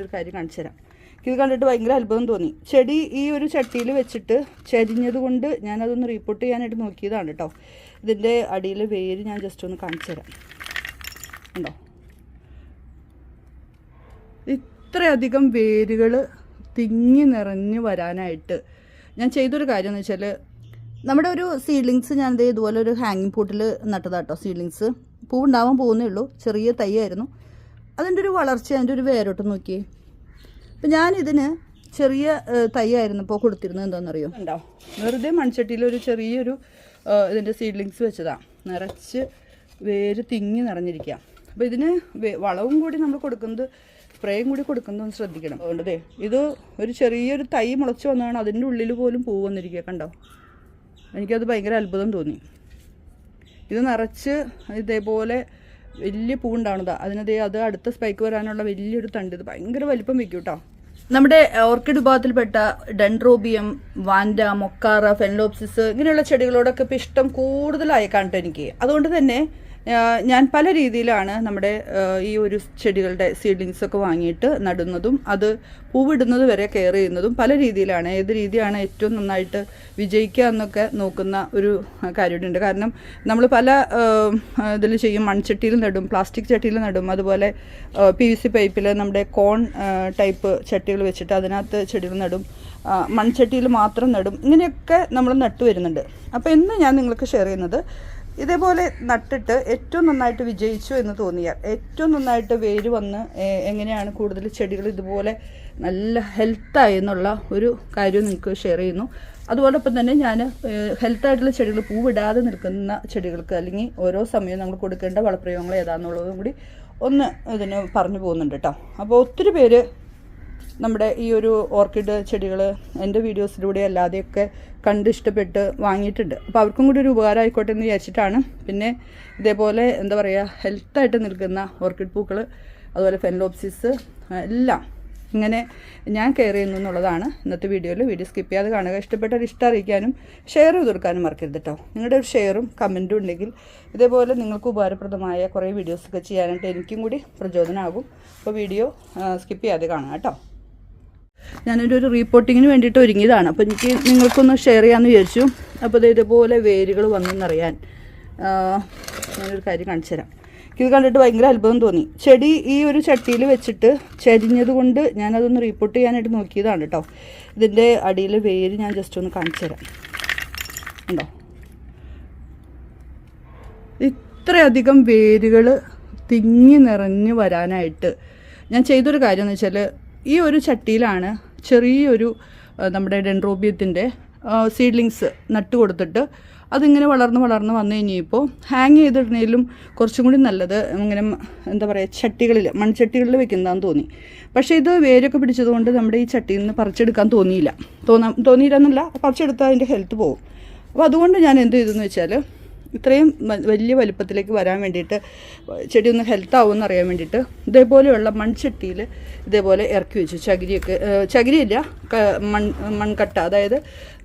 ഞാനൊരു കാര്യം കാണിച്ചു തരാം. ഇത് കണ്ടിട്ട് ഭയങ്കര അത്ഭുതം തോന്നി. ചെടി ഈ ഒരു ചട്ടിയിൽ വെച്ചിട്ട് ചരിഞ്ഞത് കൊണ്ട് ഞാനതൊന്ന് റീപ്പോർട്ട് ചെയ്യാനായിട്ട് നോക്കിയതാണ് കേട്ടോ ഇതിന്റെ അടിയിൽ വേര് ഞാൻ ജസ്റ്റ് ഒന്ന് കാണിച്ചു തരാം. ഉണ്ടോ ഇത്രയധികം വേരുകൾ തിങ്ങി നിറഞ്ഞ് വരാനായിട്ട് ഞാൻ ചെയ്തൊരു കാര്യം എന്ന് വെച്ചാൽ നമ്മുടെ ഒരു സീഡ്ലിങ്സ് ദേ ഇതുപോലെ ഒരു ഹാങ്ങിങ് പോട്ടിൽ നട്ടതാട്ടോ സീഡ്ലിങ്സ് പൂവുണ്ടാവാൻ പോകുന്നേ ഉള്ളൂ. ചെറിയ തൈയായിരുന്നു അതിന്റെ ഒരു വളർച്ച അതിന്റെ ഒരു വേരോട്ട് നോക്കിയേ. അപ്പം ഞാനിതിന് ചെറിയ ഏഹ്, തൈയായിരുന്നപ്പോൾ കൊടുത്തിരുന്നത്. എന്താണെന്നറിയോ? ഉണ്ടോ? വെറുതെ മൺചട്ടിയിൽ ഒരു ചെറിയൊരു ഇതിന്റെ സീഡ്ലിങ്സ് വെച്ചതാണ് നിറച്ച് വേര് തിങ്ങി നിറഞ്ഞിരിക്കുക അപ്പോൾ ഇതിന് വളവും കൂടി നമ്മൾ കൊടുക്കുന്നത് സ്പ്രേയും കൂടി കൊടുക്കുന്നത് ഒന്ന് ശ്രദ്ധിക്കണം. അതുകൊണ്ടതേ ഇത് ഒരു ചെറിയൊരു തൈ മുളച്ച് വന്നതാണ് അതിന്റെ ഉള്ളിൽ പോലും പൂ വന്നിരിക്കുക കണ്ടോ? എനിക്കത് ഭയങ്കര അത്ഭുതം തോന്നി. ഇത് നിറച്ച് ഇതേപോലെ വലിയ പൂ ഉണ്ടാവുന്നതാ അതിനതേ അത് അടുത്ത സ്പൈക്ക് വരാനുള്ള വലിയൊരു തണ്ട്. ഇത് ഭയങ്കര വലിപ്പം വെക്കും കേട്ടോ നമ്മുടെ ഓർക്കിഡ് വിഭാഗത്തിൽപ്പെട്ട ഡെൻഡ്രോബിയം വാൻഡ മൊക്കാറ ഫെൻലോപ്സിസ് ഇങ്ങനെയുള്ള ചെടികളോടൊക്കെ ഇപ്പം ഇഷ്ടം കൂടുതലായി കാണട്ടെ എനിക്ക്. അതുകൊണ്ട് തന്നെ ഞാൻ പല രീതിയിലാണ് നമ്മുടെ ഈ ഒരു ചെടികളുടെ സീഡ്ലിങ്സ് ഒക്കെ വാങ്ങിയിട്ട് നടുന്നതും അത് പൂവിടുന്നത് വരെ കെയർ ചെയ്യുന്നതും പല രീതിയിലാണ്. ഏത് രീതിയാണ് ഏറ്റവും നന്നായിട്ട് വിജയിക്കുക എന്നൊക്കെ നോക്കുന്ന ഒരു കാര്യമുണ്ട്. കാരണം നമ്മൾ പല ഇതിൽ ചെയ്യും. മൺചട്ടിയിൽ നടും പ്ലാസ്റ്റിക് ചട്ടിയിൽ നടും. അതുപോലെ പി വി സി പൈപ്പിൽ നമ്മുടെ കോൺ ടൈപ്പ് ചട്ടികൾ വെച്ചിട്ട് അതിനകത്ത് ചെടികൾ നടും. മൺചട്ടിയിൽ മാത്രം നടും. ഇങ്ങനെയൊക്കെ നമ്മൾ നട്ടു വരുന്നുണ്ട്. അപ്പോൾ ഇന്ന് ഞാൻ നിങ്ങൾക്ക് ഷെയർ ചെയ്യുന്നത് ഇതേപോലെ നട്ടിട്ട് ഏറ്റവും നന്നായിട്ട് വിജയിച്ചു എന്ന് തോന്നിയാൽ ഏറ്റവും നന്നായിട്ട് വേര് വന്ന് എങ്ങനെയാണ് കൂടുതൽ ചെടികൾ ഇതുപോലെ നല്ല ഹെൽത്തായി എന്നുള്ള ഒരു കാര്യം നിങ്ങൾക്ക് ഷെയർ ചെയ്യുന്നു. അതുപോലൊപ്പം തന്നെ ഞാൻ ഹെൽത്തായിട്ടുള്ള ചെടികൾ പൂവിടാതെ നിൽക്കുന്ന ചെടികൾക്ക് അല്ലെങ്കിൽ ഓരോ സമയവും നമ്മൾ കൊടുക്കേണ്ട വളപ്രയോഗങ്ങൾ ഏതാണെന്നുള്ളതും കൂടി ഒന്ന് ഇതിന് പറഞ്ഞു പോകുന്നുണ്ട് കേട്ടോ അപ്പോൾ ഒത്തിരി പേര് നമ്മുടെ ഈ ഒരു ഓർക്കിഡ് ചെടികൾ എന്റെ വീഡിയോസിലൂടെ അല്ലാതെയൊക്കെ കണ്ട് ഇഷ്ടപ്പെട്ട് വാങ്ങിയിട്ടുണ്ട്. അപ്പോൾ അവർക്കും കൂടി ഒരു ഉപകാരം ആയിക്കോട്ടെ എന്ന് വിചാരിച്ചിട്ടാണ്. പിന്നെ ഇതേപോലെ എന്താ പറയുക ഹെൽത്തായിട്ട് നിൽക്കുന്ന ഓർക്കിഡ് പൂക്കൾ അതുപോലെ ഫെൻലോപ്സിസ് എല്ലാം ഇങ്ങനെ ഞാൻ കെയർ ചെയ്യുന്നു എന്നുള്ളതാണ് ഇന്നത്തെ വീഡിയോയിൽ വീഡിയോ സ്കിപ്പ് ചെയ്യാതെ കാണുക. ഇഷ്ടപ്പെട്ടാൽ ഇഷ്ടം അറിയിക്കാനും ഷെയർ ചെയ്ത് കൊടുക്കാനും മറക്കരുത് കേട്ടോ നിങ്ങളുടെ ഒരു ഷെയറും കമന്റും ഉണ്ടെങ്കിൽ ഇതേപോലെ നിങ്ങൾക്ക് ഉപകാരപ്രദമായ കുറേ വീഡിയോസൊക്കെ ചെയ്യാനായിട്ട് എനിക്കും കൂടി പ്രചോദനമാകും അപ്പോൾ വീഡിയോ സ്കിപ്പ് ചെയ്യാതെ കാണുക കേട്ടോ ഞാനൊരു ഒരു റീപ്പോർട്ടിങ്ങിന് വേണ്ടിയിട്ട് ഒരുങ്ങിയതാണ്. അപ്പോൾ എനിക്ക് നിങ്ങൾക്കൊന്ന് ഷെയർ ചെയ്യാമെന്ന് വിചാരിച്ചു. അപ്പോൾ ഇത് ഇതുപോലെ വേരുകൾ വന്നെന്നറിയാൻ ഞാനൊരു കാര്യം കാണിച്ചു തരാം. ഇത് കണ്ടിട്ട് ഭയങ്കര അത്ഭുതം തോന്നി. ചെടി ഈ ഒരു ചട്ടിയിൽ വെച്ചിട്ട് ചരിഞ്ഞത് കൊണ്ട് ഞാനതൊന്ന് റീപ്പോർട്ട് ചെയ്യാനായിട്ട് നോക്കിയതാണ് കേട്ടോ ഇതിന്റെ അടിയിൽ വേര് ഞാൻ ജസ്റ്റ് ഒന്ന് കാണിച്ചു തരാം. ഉണ്ടോ ഇത്രയധികം വേരുകൾ തിങ്ങി നിറഞ്ഞ് വരാനായിട്ട് ഞാൻ ചെയ്തൊരു കാര്യം എന്ന് വെച്ചാൽ ഈ ഒരു ചട്ടിയിലാണ് ചെറിയൊരു നമ്മുടെ ഡെൻഡ്രോബിയത്തിന്റെ സീഡ്ലിങ്സ് നട്ട് കൊടുത്തിട്ട് അതിങ്ങനെ വളർന്ന് വളർന്ന് വന്നു കഴിഞ്ഞപ്പോൾ ഹാങ് ചെയ്തിടുന്നതിലും കുറച്ചും കൂടി നല്ലത് ഇങ്ങനെ എന്താ പറയുക ചട്ടികളിൽ മൺചട്ടികളിൽ വെക്കുന്നതാന്ന് തോന്നി. പക്ഷേ ഇത് വേരൊക്കെ പിടിച്ചതുകൊണ്ട് നമ്മുടെ ഈ ചട്ടിയിൽ നിന്ന് പറിച്ചെടുക്കാൻ തോന്നിയില്ല. തോന്നാം തോന്നിയില്ല എന്നല്ല പറിച്ചെടുത്താൽ അതിന്റെ ഹെൽത്ത് പോകും അപ്പോൾ അതുകൊണ്ട് ഞാൻ എന്ത് ചെയ്തെന്ന് വെച്ചാൽ ഇത്രയും വലിയ വലുപ്പത്തിലേക്ക് വരാൻ വേണ്ടിയിട്ട് ചെടി ഒന്ന് ഹെൽത്ത് ആവുമെന്ന് അറിയാൻ വേണ്ടിയിട്ട് ഇതേപോലെയുള്ള മൺചട്ടിയിൽ ഇതേപോലെ ഇറക്കി വെച്ചു. ചകിരിയൊക്കെ ചകിരിയില്ല മൺ മൺകട്ട. അതായത്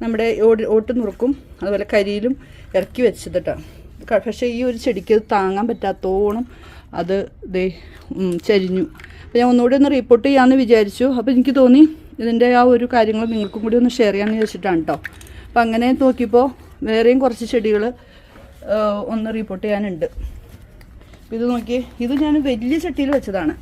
നമ്മുടെ ഓട് ഓട്ട് നുറുക്കും അതുപോലെ കരിയിലും ഇറക്കി വെച്ചതിട്ടാണ് പക്ഷേ ഈ ഒരു ചെടിക്ക് താങ്ങാൻ പറ്റാത്തോണം അത് ദേ ചരിഞ്ഞു. അപ്പോൾ ഞാൻ ഒന്നുകൂടി ഒന്ന് റിപ്പോർട്ട് ചെയ്യാമെന്ന് വിചാരിച്ചു. അപ്പോൾ എനിക്ക് തോന്നി ഇതിന്റെ ആ ഒരു കാര്യങ്ങൾ നിങ്ങൾക്കും കൂടി ഒന്ന് ഷെയർ ചെയ്യാമെന്ന് വിചാരിച്ചിട്ടാണ് കേട്ടോ അപ്പോൾ അങ്ങനെ നോക്കിയപ്പോൾ വേറെയും കുറച്ച് ചെടികൾ ഒന്ന് റിപ്പോർട്ട് ചെയ്യാനുണ്ട്. ഇത് നോക്കി ഇത് ഞാൻ വലിയ ചട്ടിയിൽ വെച്ചതാണ്.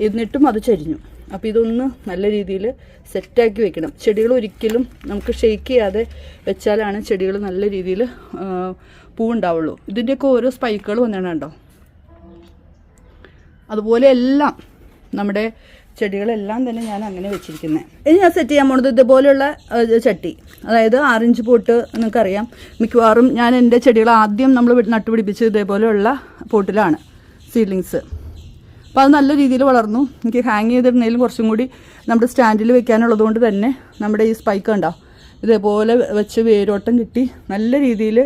എന്നിട്ടും അത് ചരിഞ്ഞു. അപ്പോൾ ഇതൊന്ന് നല്ല രീതിയിൽ സെറ്റാക്കി വെക്കണം. ചെടികൾ ഒരിക്കലും നമുക്ക് ഷെയ്ക്ക് ചെയ്യാതെ വെച്ചാലാണ് ചെടികൾ നല്ല രീതിയിൽ പൂവുണ്ടാവുള്ളൂ. ഇതിന്റെയൊക്കെ ഓരോ സ്പൈക്കുകൾ വന്നിട്ടുണ്ടോ അതുപോലെ എല്ലാം നമ്മുടെ ചെടികളെല്ലാം തന്നെ ഞാൻ അങ്ങനെ വെച്ചിരിക്കുന്നത് ഇനി ഞാൻ സെറ്റ് ചെയ്യാൻ പോണത് ഇതുപോലെയുള്ള ചട്ടി. അതായത് ആറിഞ്ച് പോട്ട് നിങ്ങൾക്കറിയാം. മിക്കവാറും ഞാൻ എന്റെ ചെടികൾ ആദ്യം നമ്മൾ നട്ടുപിടിപ്പിച്ച് ഇതേപോലെയുള്ള പോട്ടിലാണ് സീഡ്ലിങ്സ് അപ്പോൾ അത് നല്ല രീതിയിൽ വളർന്നു. എനിക്ക് ഹാങ് ചെയ്തിടുന്നതിലും കുറച്ചും കൂടി നമ്മുടെ സ്റ്റാൻഡിൽ വെക്കാനുള്ളത് കൊണ്ട് തന്നെ നമ്മുടെ ഈ സ്പൈക്ക് ഉണ്ടോ ഇതേപോലെ വെച്ച് വേരോട്ടം കിട്ടി. നല്ല രീതിയിൽ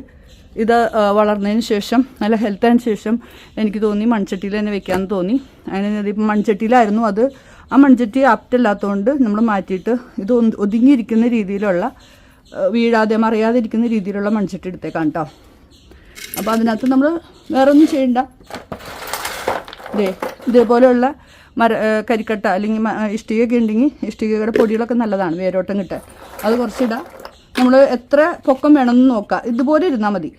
ഇത് വളർന്നതിന് ശേഷം നല്ല ഹെൽത്ത് ഹെൽത്തായതിനു ശേഷം എനിക്ക് തോന്നി മൺചട്ടിയിൽ തന്നെ വെക്കാമെന്ന് തോന്നി. അതിന് ഇപ്പം മൺചട്ടിയിലായിരുന്നു അത്. ആ മൺചട്ടി ആപ്റ്റ് അല്ലാത്തതുകൊണ്ട് നമ്മൾ മാറ്റിയിട്ട് ഇത് ഒതുങ്ങിയിരിക്കുന്ന രീതിയിലുള്ള വീഴാതെ മറിയാതിരിക്കുന്ന രീതിയിലുള്ള മൺചട്ടി എടുത്തേക്കാം കേട്ടോ അപ്പോൾ അതിനകത്ത് നമ്മൾ വേറെ ഒന്നും ചെയ്യണ്ട. ദേ ഇതേപോലെയുള്ള മര കരിക്കട്ട അല്ലെങ്കിൽ ഇഷ്ടികയൊക്കെ ഉണ്ടെങ്കിൽ ഇഷ്ടികയുടെ പൊടികളൊക്കെ നല്ലതാണ് വേരോട്ടം കിട്ടാൻ. അത് കുറച്ചിടാം. നമ്മൾ എത്ര പൊക്കം വേണമെന്ന് നോക്കുക ഇതുപോലെ ഇരുന്നാൽ മതി.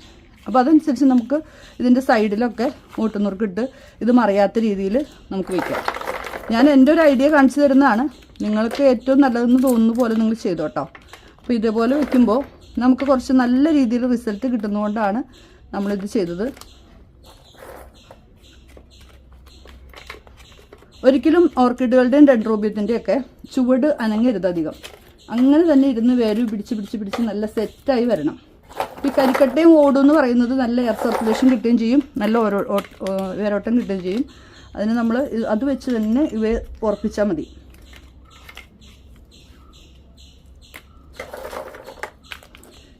അപ്പോൾ അതനുസരിച്ച് നമുക്ക് ഇതിന്റെ സൈഡിലൊക്കെ ഓട്ടുന്നുറുക്കിട്ട് ഇത് മറിയാത്ത രീതിയിൽ നമുക്ക് വയ്ക്കാം ഞാൻ എന്റെ ഒരു ഐഡിയ കാണിച്ചു തരുന്നതാണ്. നിങ്ങൾക്ക് ഏറ്റവും നല്ലതെന്ന് തോന്നുന്ന പോലെ നിങ്ങൾ ചെയ്തോട്ടോ. അപ്പോൾ ഇതേപോലെ വയ്ക്കുമ്പോൾ നമുക്ക് കുറച്ച് നല്ല രീതിയിൽ റിസൾട്ട് കിട്ടുന്നതുകൊണ്ടാണ് നമ്മളിത് ചെയ്തത്. ഒരിക്കലും ഓർക്കിഡുകളുടെയും ഡെഡ്രോബിയത്തിന്റെയൊക്കെ ചുവട് അനങ്ങരുത് അധികം. അങ്ങനെ തന്നെ ഇരുന്ന് വേര് പിടിച്ച് പിടിച്ച് പിടിച്ച് നല്ല സെറ്റായി വരണം. ഈ കരിക്കട്ടയും ഓടും എന്ന് പറയുന്നത് നല്ല എയർ സർക്കുലേഷൻ കിട്ടുകയും ചെയ്യും. നല്ല ഓരോ വേരോട്ടം കിട്ടുകയും ചെയ്യും. അതിന് നമ്മൾ അത് വെച്ച് തന്നെ ഇവയെ ഉറപ്പിച്ചാൽ മതി.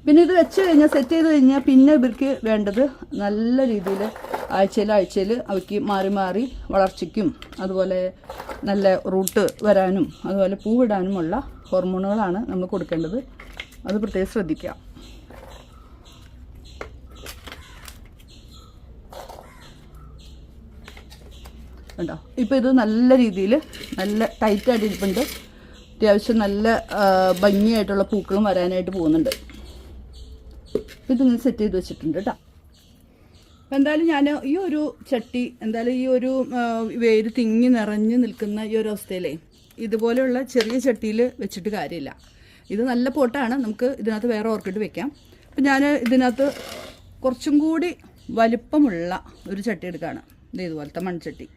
പിന്നെ ഇത് വെച്ച് കഴിഞ്ഞാൽ സെറ്റ് ചെയ്ത് കഴിഞ്ഞാൽ പിന്നെ ഇവർക്ക് വേണ്ടത് നല്ല രീതിയിൽ ആഴ്ചയിൽ ആഴ്ചയിൽ അവയ്ക്ക് മാറി മാറി വളർച്ചയ്ക്കും അതുപോലെ നല്ല റൂട്ട് വരാനും അതുപോലെ പൂവിടാനുമുള്ള ഹോർമോണുകളാണ് നമ്മൾ കൊടുക്കേണ്ടത്. അത് പ്രത്യേകം ശ്രദ്ധിക്കുക. കണ്ടോ? ഇപ്പോൾ ഇത് നല്ല രീതിയിൽ നല്ല ടൈറ്റായിട്ട് ഇരിപ്പുണ്ട്. അത്യാവശ്യം നല്ല ഭംഗിയായിട്ടുള്ള പൂക്കളും വരാനായിട്ട് പോകുന്നുണ്ട്. ഇതിങ്ങനെ സെറ്റ് ചെയ്ത് വെച്ചിട്ടുണ്ട് കേട്ടോ. അപ്പം എന്തായാലും ഞാൻ ഈ ഒരു ചട്ടി എന്തായാലും ഈ ഒരു വേര് തിങ്ങി നിറഞ്ഞ് നിൽക്കുന്ന ഈ ഒരു അവസ്ഥയിലേ ഇതുപോലെയുള്ള ചെറിയ ചട്ടിയിൽ വെച്ചിട്ട് കാര്യമില്ല. ഇത് നല്ല പോട്ടാണ്. നമുക്ക് ഇതിനകത്ത് വേറെ ഓർക്കിഡ് വെക്കാം. അപ്പം ഞാൻ ഇതിനകത്ത് കുറച്ചും കൂടി വലിപ്പമുള്ള ഒരു ചട്ടി എടുക്കുകയാണ് ഇത് ഇതുപോലത്തെ മൺചട്ടി.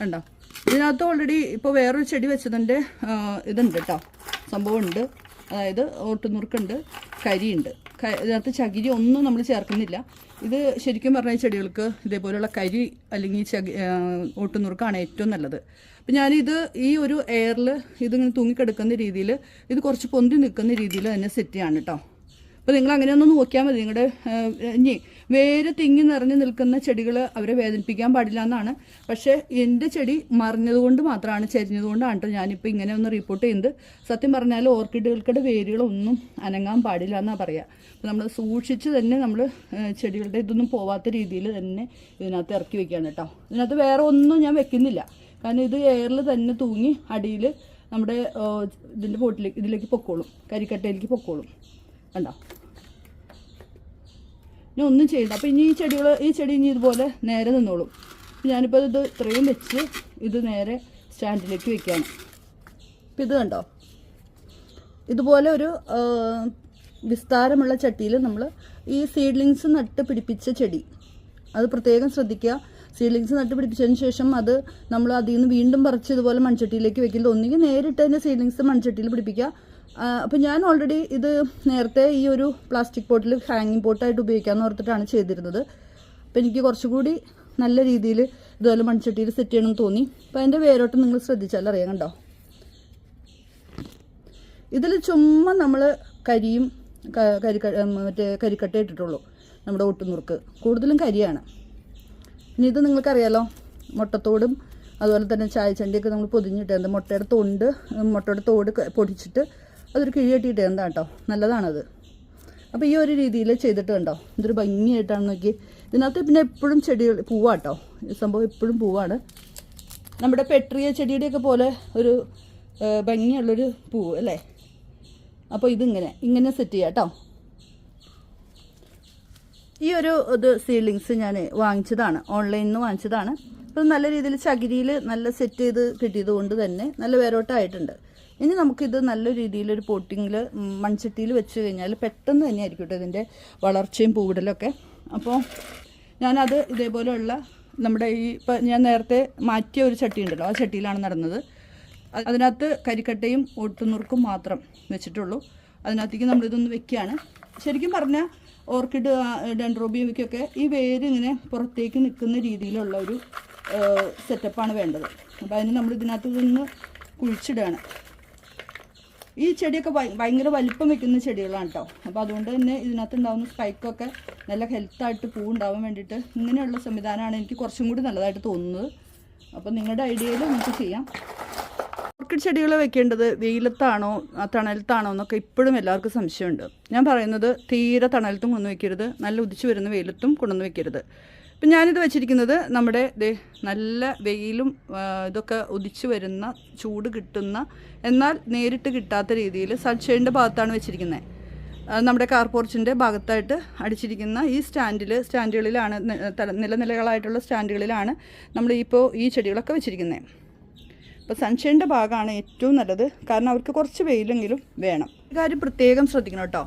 കണ്ടോ? ഇതിനകത്ത് ഓൾറെഡി ഇപ്പോൾ വേറൊരു ചെടി വെച്ചതിന്റെ ഇതുണ്ട് കേട്ടോ സംഭവമുണ്ട്. അതായത് ഓട്ടുനുറുക്കുണ്ട് കരിയുണ്ട്. ഇതിനകത്ത് ചകിരി ഒന്നും നമ്മൾ ചേർക്കുന്നില്ല. ഇത് ശരിക്കും പറഞ്ഞാൽ ചെടികൾക്ക് ഇതേപോലെയുള്ള കരി അല്ലെങ്കിൽ ചകി ഓട്ടുനുറുക്കാണ് ഏറ്റവും നല്ലത്. അപ്പം ഞാനിത് ഈ ഒരു എയറിൽ ഇതിങ്ങനെ തൂങ്ങിക്കിടക്കുന്ന രീതിയിൽ ഇത് കുറച്ച് പൊന്തി നിൽക്കുന്ന രീതിയിൽ തന്നെ സെറ്റ് ചെയ്യാണ് കേട്ടോ അപ്പോൾ നിങ്ങൾ അങ്ങനെ ഒന്ന് നോക്കിയാൽ മതി നിങ്ങളുടെ ഇനി വേര് തിങ്ങി നിറഞ്ഞു നിൽക്കുന്ന ചെടികൾ അവരെ വേദനിപ്പിക്കാൻ പാടില്ല എന്നാണ്. പക്ഷേ എന്റെ ചെടി മറിഞ്ഞതുകൊണ്ട് മാത്രമാണ് ചരിഞ്ഞതുകൊണ്ടാണ് കേട്ടോ ഞാനിപ്പോൾ ഇങ്ങനെ ഒന്ന് റിപ്പോർട്ട് ചെയ്യുന്നത്. സത്യം പറഞ്ഞാൽ ഓർക്കിഡുകൾക്കിടെ വേരുകളൊന്നും അനങ്ങാൻ പാടില്ല എന്നാണ് പറയുക അപ്പോൾ നമ്മൾ സൂക്ഷിച്ച് തന്നെ നമ്മൾ ചെടികളുടെ ഇതൊന്നും പോവാത്ത രീതിയിൽ തന്നെ ഇതിനകത്ത് ഇറക്കി വെക്കുകയാണ് കേട്ടോ ഇതിനകത്ത് വേറെ ഒന്നും ഞാൻ വെക്കുന്നില്ല. കാരണം ഇത് എയറിൽ തന്നെ തൂങ്ങി അടിയിൽ നമ്മുടെ ഇതിന്റെ പോട്ടിലേക്ക് ഇതിലേക്ക് പൊക്കോളും. കരിക്കട്ടയിലേക്ക് പൊക്കോളും. കണ്ടോ? ഇനി ഒന്നും ചെയ്യണ്ട. അപ്പോൾ ഇനി ഈ ചെടികൾ ഈ ചെടി ഇനി ഇതുപോലെ നേരെ നിന്നോളും. ഞാനിപ്പോൾ ഇത് ഇത്രയും വെച്ച് ഇത് നേരെ സ്റ്റാൻഡിലേക്ക് വെക്കുകയാണ് അപ്പം ഇത് കണ്ടോ? ഇതുപോലെ ഒരു വിസ്താരമുള്ള ചട്ടിയിൽ നമ്മൾ ഈ സീഡ്ലിങ്സ് നട്ട് പിടിപ്പിച്ച ചെടി. അത് പ്രത്യേകം ശ്രദ്ധിക്കുക. സീഡ്ലിങ്സ് നട്ട് പിടിപ്പിച്ചതിന് ശേഷം അത് നമ്മൾ അതിൽ നിന്ന് വീണ്ടും പറിച്ച് ഇതുപോലെ മൺചട്ടിയിലേക്ക് വെക്കില്ല ഒന്നുകിൽ നേരിട്ട് തന്നെ സീഡ്ലിങ്സ് മൺചട്ടിയിൽ പിടിപ്പിക്കുക. അപ്പം ഞാൻ ഓൾറെഡി ഇത് നേരത്തെ ഈ ഒരു പ്ലാസ്റ്റിക് പോട്ടിൽ ഹാങ്ങിങ് പോട്ടായിട്ട് ഉപയോഗിക്കാമെന്ന് ഓർത്തിട്ടാണ് ചെയ്തിരുന്നത്. അപ്പം എനിക്ക് കുറച്ചുകൂടി നല്ല രീതിയിൽ ഇതുപോലെ മൺചട്ടിയിൽ സെറ്റ് ചെയ്യണമെന്ന് തോന്നി. അപ്പം അതിന്റെ വേരോട്ടം നിങ്ങൾ ശ്രദ്ധിച്ചാൽ അറിയാം കണ്ടോ? ഇതിൽ ചുമ്മാ നമ്മൾ കരിയും കരി മറ്റേ കരിക്കട്ട ഇട്ടിട്ടുള്ളൂ നമ്മുടെ ഒട്ടുനുറുക്ക്. കൂടുതലും കരിയാണ്. ഇനി ഇത് നിങ്ങൾക്കറിയാലോ മുട്ടത്തോടും അതുപോലെ തന്നെ ചായച്ചണ്ടിയൊക്കെ നമ്മൾ പൊതിഞ്ഞിട്ടുണ്ട് മുട്ടയുടെ തൊണ്ട് മുട്ടയുടെ തോട് പൊടിച്ചിട്ട് അതൊരു കിഴിയട്ടിയിട്ട് എന്താ കേട്ടോ നല്ലതാണത്. അപ്പോൾ ഈ ഒരു രീതിയിൽ ചെയ്തിട്ട് കണ്ടോ? ഇതൊരു ഭംഗിയായിട്ടാണ് നോക്കി. ഇതിനകത്ത് പിന്നെ എപ്പോഴും ചെടികൾ പൂവാട്ടോ ഈ സംഭവം എപ്പോഴും പൂവാണ്. നമ്മുടെ പെട്രിയ ചെടിയുടെയൊക്കെ പോലെ ഒരു ഭംഗിയുള്ളൊരു പൂവ് അല്ലേ? അപ്പോൾ ഇതിങ്ങനെ ഇങ്ങനെ സെറ്റ് ചെയ്യാം കേട്ടോ ഈ ഒരു ഇത് സീലിങ്സ് ഞാൻ വാങ്ങിച്ചതാണ്. ഓൺലൈനിൽ നിന്ന് വാങ്ങിച്ചതാണ്. അപ്പോൾ നല്ല രീതിയിൽ ചകിരിയിൽ നല്ല സെറ്റ് ചെയ്ത് കിട്ടിയത് കൊണ്ട് തന്നെ നല്ല വേരോട്ടമായിട്ടുണ്ട് ഇനി നമുക്കിത് നല്ല രീതിയിൽ ഒരു പോട്ടിങ്ങിൽ മൺചട്ടിയിൽ വെച്ച് കഴിഞ്ഞാൽ പെട്ടെന്ന് തന്നെ ആയിരിക്കും കേട്ടോ ഇതിന്റെ വളർച്ചയും പൂവിടലൊക്കെ. അപ്പോൾ ഞാനത് ഇതേപോലെയുള്ള നമ്മുടെ ഈ ഇപ്പം ഞാൻ നേരത്തെ മാറ്റിയ ഒരു ചട്ടി ഉണ്ടല്ലോ ആ ചട്ടിയിലാണ് നടന്നത്. അതിനകത്ത് കരിക്കട്ടയും ഒട്ടുനുറുക്കും മാത്രം വെച്ചിട്ടുള്ളൂ. അതിനകത്തേക്ക് നമ്മളിതൊന്ന് വെക്കുകയാണ്. ശരിക്കും പറഞ്ഞാൽ ഓർക്കിഡ് ഡെൻഡ്രോബിയയ്ക്കൊക്കെ ഈ വേര് ഇങ്ങനെ പുറത്തേക്ക് നിൽക്കുന്ന രീതിയിലുള്ള ഒരു സെറ്റപ്പാണ് വേണ്ടത്. അപ്പോൾ അതിന് നമ്മൾ ഇതിനകത്ത് നിന്ന് കുഴിച്ചിടുകയാണ്. ഈ ചെടിയൊക്കെ ഭയ- ഭയങ്കര വലിപ്പം വെക്കുന്ന ചെടികളാണ് കേട്ടോ അപ്പോൾ അതുകൊണ്ട് തന്നെ ഇതിനകത്ത് ഉണ്ടാകുന്ന സ്പൈക്കൊക്കെ നല്ല ഹെൽത്തായിട്ട് പൂ ഉണ്ടാവാൻ വേണ്ടിയിട്ട് ഇങ്ങനെയുള്ള സംവിധാനമാണ് എനിക്ക് കുറച്ചും കൂടി നല്ലതായിട്ട് തോന്നുന്നത്. അപ്പോൾ നിങ്ങളുടെ ഐഡിയയിൽ നമുക്ക് ചെയ്യാം. ഓർക്കിഡ് ചെടികൾ വെക്കേണ്ടത് വെയിലത്താണോ തണലത്താണോ എന്നൊക്കെ ഇപ്പോഴും എല്ലാവർക്കും സംശയമുണ്ട്. ഞാൻ പറയുന്നത് തീരെ തണലത്തും കൊണ്ടു വെക്കരുത് നല്ല ഉദിച്ചു വരുന്ന വെയിലത്തും കൊണ്ടുവന്ന് വെക്കരുത്. ഇപ്പം ഞാനിത് വെച്ചിരിക്കുന്നത് നമ്മുടെ നല്ല വെയിലും ഇതൊക്കെ ഉദിച്ചു വരുന്ന ചൂട് കിട്ടുന്ന എന്നാൽ നേരിട്ട് കിട്ടാത്ത രീതിയിൽ സൺഷെയ്ഡിന്റെ ഭാഗത്താണ് വെച്ചിരിക്കുന്നത്. നമ്മുടെ കാർ പോർച്ചിന്റെ ഭാഗത്തായിട്ട് അടിച്ചിരിക്കുന്ന ഈ സ്റ്റാൻഡിൽ സ്റ്റാൻഡുകളിലാണ് നിലനിലകളായിട്ടുള്ള സ്റ്റാൻഡുകളിലാണ് നമ്മൾ ഇപ്പോൾ ഈ ചെടികളൊക്കെ വെച്ചിരിക്കുന്നത്. അപ്പോൾ സൺഷൈന്റെ ഭാഗമാണ് ഏറ്റവും നല്ലത്. കാരണം അവർക്ക് കുറച്ച് വെയിലെങ്കിലും വേണം. കാര്യം പ്രത്യേകം ശ്രദ്ധിക്കണം കേട്ടോ.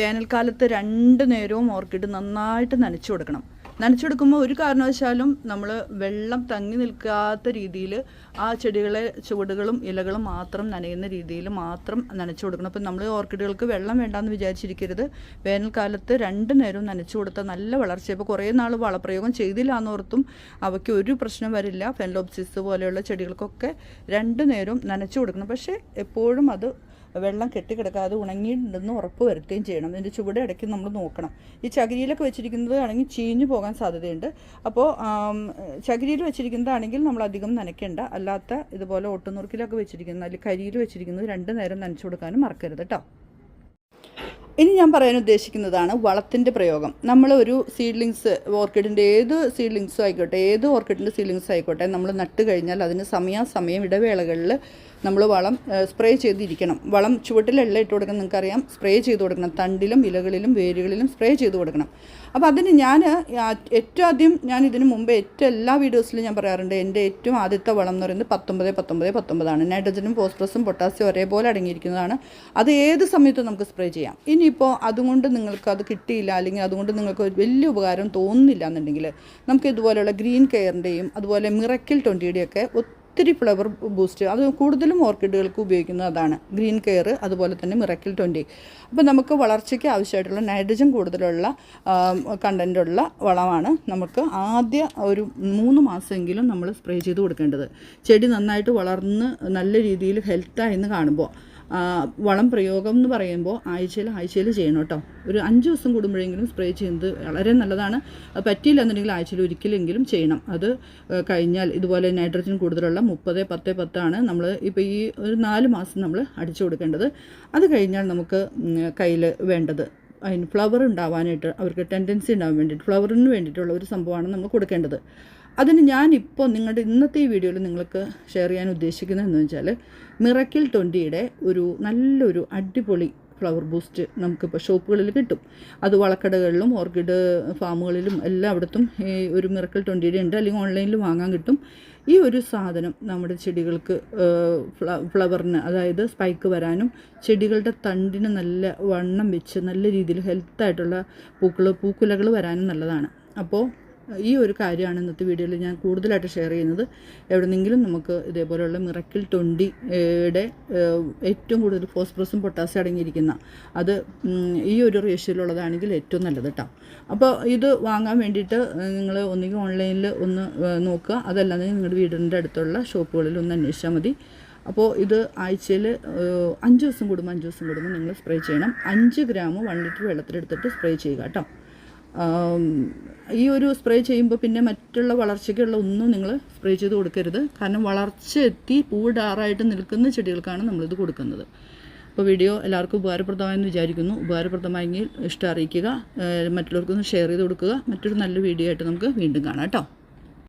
വേനൽക്കാലത്ത് രണ്ട് നേരവും ഓർക്കിഡ് നന്നായിട്ട് നനച്ചു കൊടുക്കണം. നനച്ചു കൊടുക്കുമ്പോൾ ഒരു കാരണവശാലും നമ്മൾ വെള്ളം തങ്ങി നിൽക്കാത്ത രീതിയിൽ ആ ചെടികളെ ചുവടുകളും ഇലകളും മാത്രം നനയുന്ന രീതിയിൽ മാത്രം നനച്ചു കൊടുക്കണം. അപ്പം നമ്മൾ ഓർക്കിഡുകൾക്ക് വെള്ളം വേണ്ടാന്ന് വിചാരിച്ചിരിക്കരുത്. വേനൽക്കാലത്ത് രണ്ട് നേരവും നനച്ചു കൊടുത്താൽ നല്ല വളർച്ച ഇപ്പോൾ കുറേ നാൾ വളപ്രയോഗം ചെയ്തില്ല എന്നോർത്തും അവയ്ക്ക് ഒരു പ്രശ്നം വരില്ല. ഫെൻലോപ്സിസ് പോലെയുള്ള ചെടികൾക്കൊക്കെ രണ്ട് നേരവും നനച്ചു കൊടുക്കണം. പക്ഷേ എപ്പോഴും അത് വെള്ളം കെട്ടിക്കിടക്കാതെ ഉണങ്ങിയിട്ടുണ്ടെന്ന് ഉറപ്പ് വരുത്തുകയും ചെയ്യണം. ഇതിന്റെ ചുവടെ ഇടയ്ക്ക് നമ്മൾ നോക്കണം. ഈ ചകിരിയിലൊക്കെ വെച്ചിരിക്കുന്നത് ആണെങ്കിൽ ചീഞ്ഞു പോകാൻ സാധ്യതയുണ്ട്. അപ്പോൾ ചകിരിയിൽ വെച്ചിരിക്കുന്നതാണെങ്കിൽ നമ്മൾ അധികം നനയ്ക്കേണ്ട. അല്ലാത്ത ഇതുപോലെ ഒട്ടുനുറുക്കിലൊക്കെ വെച്ചിരിക്കുന്ന അല്ലെങ്കിൽ കരിയിൽ വെച്ചിരിക്കുന്നത് രണ്ട് നേരം നനച്ചു കൊടുക്കാനും മറക്കരുത് കേട്ടോ ഇനി ഞാൻ പറയാൻ ഉദ്ദേശിക്കുന്നതാണ് വളത്തിന്റെ പ്രയോഗം. നമ്മൾ ഒരു സീഡ്ലിങ്സ് ഓർക്കിഡിന്റെ ഏത് സീഡ്ലിങ്സും ആയിക്കോട്ടെ ഏത് ഓർക്കിഡിന്റെ സീഡ്ലിങ്സ് ആയിക്കോട്ടെ നമ്മൾ നട്ട് കഴിഞ്ഞാൽ അതിന് സമയാസമയം ഇടവേളകളിൽ നമ്മൾ വളം സ്പ്രേ ചെയ്തിരിക്കണം. വളം ചുവട്ടിലെല്ലാം ഇട്ട് കൊടുക്കണം നിങ്ങൾക്കറിയാം. സ്പ്രേ ചെയ്ത് കൊടുക്കണം. തണ്ടിലും ഇലകളിലും വേരുകളിലും സ്പ്രേ ചെയ്ത് കൊടുക്കണം. അപ്പോൾ അതിന് ഞാൻ ഏറ്റവും ആദ്യം ഞാൻ ഇതിന് മുമ്പ് ഏറ്റവും എല്ലാ വീഡിയോസിലും ഞാൻ പറയാറുണ്ട് എന്റെ ഏറ്റവും ആദ്യത്തെ വളം എന്ന് പറയുന്നത് പത്തൊമ്പത് പത്തൊമ്പത് പത്തൊമ്പതാണ്. നൈട്രജനും ഫോസ്ഫറസും പൊട്ടാസ്യം ഒരേപോലെ അടങ്ങിയിരിക്കുന്നതാണ്. അത് ഏത് സമയത്തും നമുക്ക് സ്പ്രേ ചെയ്യാം. ഇനിയിപ്പോൾ അതുകൊണ്ട് നിങ്ങൾക്ക് അത് കിട്ടിയില്ല അല്ലെങ്കിൽ അതുകൊണ്ട് നിങ്ങൾക്ക് വലിയ ഉപകാരം തോന്നുന്നില്ല എന്നുണ്ടെങ്കിൽ നമുക്ക് ഇതുപോലെയുള്ള ഗ്രീൻ കെയറിന്റെയും അതുപോലെ മിറക്കിൽ ട്വന്റിയുടെയൊക്കെ ഒത്തിരി ഫ്ലവർ ബൂസ്റ്റ് അത് കൂടുതലും ഓർക്കിഡുകൾക്ക് ഉപയോഗിക്കുന്നത് അതാണ്. ഗ്രീൻ കെയർ അതുപോലെ തന്നെ മിറക്കിൽ ട്വന്റി അപ്പോൾ നമുക്ക് വളർച്ചയ്ക്ക് ആവശ്യമായിട്ടുള്ള നൈട്രജൻ കൂടുതലുള്ള കണ്ടന്റുള്ള വളമാണ് നമുക്ക് ആദ്യ ഒരു മൂന്ന് മാസമെങ്കിലും നമ്മൾ സ്പ്രേ ചെയ്ത് കൊടുക്കേണ്ടത്. ചെടി നന്നായിട്ട് വളർന്ന് നല്ല രീതിയിൽ ഹെൽത്തായി എന്ന് കാണുമ്പോൾ. വളം പ്രയോഗം എന്ന് പറയുമ്പോൾ ആഴ്ചയിൽ ആഴ്ചയിൽ ചെയ്യണം കേട്ടോ ഒരു അഞ്ച് ദിവസം കൂടുമ്പോഴെങ്കിലും സ്പ്രേ ചെയ്യുന്നത് വളരെ നല്ലതാണ്. അത് പറ്റിയില്ല എന്നുണ്ടെങ്കിൽ ആഴ്ചയിൽ ഒരിക്കലെങ്കിലും ചെയ്യണം. അത് കഴിഞ്ഞാൽ ഇതുപോലെ നൈട്രജൻ കൂടുതലുള്ള മുപ്പത് പത്ത് പത്താണ് നമ്മൾ ഇപ്പോൾ ഈ ഒരു നാല് മാസം നമ്മൾ അടിച്ചു കൊടുക്കേണ്ടത്. അത് കഴിഞ്ഞാൽ നമുക്ക് കയ്യിൽ വേണ്ടത്. അതിന് ഫ്ലവർ ഉണ്ടാവാനായിട്ട് അവർക്ക് ടെൻഡൻസി ഉണ്ടാവാൻ വേണ്ടിയിട്ട് ഫ്ലവറിന് വേണ്ടിയിട്ടുള്ള ഒരു സംഭവമാണ് നമ്മൾ കൊടുക്കേണ്ടത്. അതിന് ഞാനിപ്പോൾ നിങ്ങളുടെ ഇന്നത്തെ ഈ വീഡിയോയിൽ നിങ്ങൾക്ക് ഷെയർ ചെയ്യാൻ ഉദ്ദേശിക്കുന്നത് എന്ന് വെച്ചാൽ മിറക്കിൾ ട്വന്റിയുടെ ഒരു നല്ലൊരു അടിപൊളി ഫ്ലവർ ബൂസ്റ്റ് നമുക്കിപ്പോൾ ഷോപ്പുകളിൽ കിട്ടും. അത് വളക്കടകളിലും ഓർക്കിഡ് ഫാമുകളിലും എല്ലായിടത്തും ഈ ഒരു മിറക്കൽ ട്വന്റിയുടെ ഉണ്ട്. അല്ലെങ്കിൽ ഓൺലൈനിൽ വാങ്ങാൻ കിട്ടും. ഈ ഒരു സാധനം നമ്മുടെ ചെടികൾക്ക് ഫ്ലവറിന് അതായത് സ്പൈക്ക് വരാനും ചെടികളുടെ തണ്ടിന് നല്ല വണ്ണം വെച്ച് നല്ല രീതിയിൽ ഹെൽത്തായിട്ടുള്ള പൂക്കൾ പൂക്കുലകൾ വരാനും നല്ലതാണ്. അപ്പോൾ ഈ ഒരു കാര്യമാണ് ഇന്നത്തെ വീഡിയോയിൽ ഞാൻ കൂടുതലായിട്ട് ഷെയർ ചെയ്യുന്നത്. എവിടെന്നെങ്കിലും നമുക്ക് ഇതേപോലെയുള്ള മിറക്കിൾ ട്വന്റിയുടെ ഏറ്റവും കൂടുതൽ ഫോസ്ഫറസും പൊട്ടാസ്യം അടങ്ങിയിരിക്കുന്ന അത് ഈ ഒരു റേഷ്യോയിലുള്ളതാണെങ്കിൽ ഏറ്റവും നല്ലത് കേട്ടോ അപ്പോൾ ഇത് വാങ്ങാൻ വേണ്ടിയിട്ട് നിങ്ങൾ ഒന്നുകിൽ ഓൺലൈനിൽ ഒന്ന് നോക്കുക. അതല്ലാതെ നിങ്ങളുടെ വീടിന്റെ അടുത്തുള്ള ഷോപ്പുകളിൽ ഒന്ന് അന്വേഷിച്ചാൽ മതി. അപ്പോൾ ഇത് ആഴ്ചയിൽ അഞ്ച് ദിവസം കൂടുമ്പോൾ അഞ്ച് ദിവസം കൂടുമ്പോൾ നിങ്ങൾ സ്പ്രേ ചെയ്യണം. അഞ്ച് ഗ്രാം വൺ ലിറ്റർ വെള്ളത്തിലെടുത്തിട്ട് സ്പ്രേ ചെയ്യുക കേട്ടോ ഈ ഒരു സ്പ്രേ ചെയ്യുമ്പോൾ പിന്നെ മറ്റുള്ള വളർച്ചയ്ക്കുള്ള ഒന്നും നിങ്ങൾ സ്പ്രേ ചെയ്ത് കൊടുക്കരുത്. കാരണം വളർച്ച എത്തി പൂടാറായിട്ട് നിൽക്കുന്ന ചെടികൾക്കാണ് നമ്മളിത് കൊടുക്കുന്നത്. അപ്പോൾ വീഡിയോ എല്ലാവർക്കും ഉപകാരപ്രദമായെന്ന് വിചാരിക്കുന്നു. ഉപകാരപ്രദമായെങ്കിൽ ഇഷ്ടം അറിയിക്കുക. മറ്റുള്ളവർക്കൊന്ന് ഷെയർ ചെയ്ത് കൊടുക്കുക. മറ്റൊരു നല്ല വീഡിയോ ആയിട്ട് നമുക്ക് വീണ്ടും കാണാം കേട്ടോ.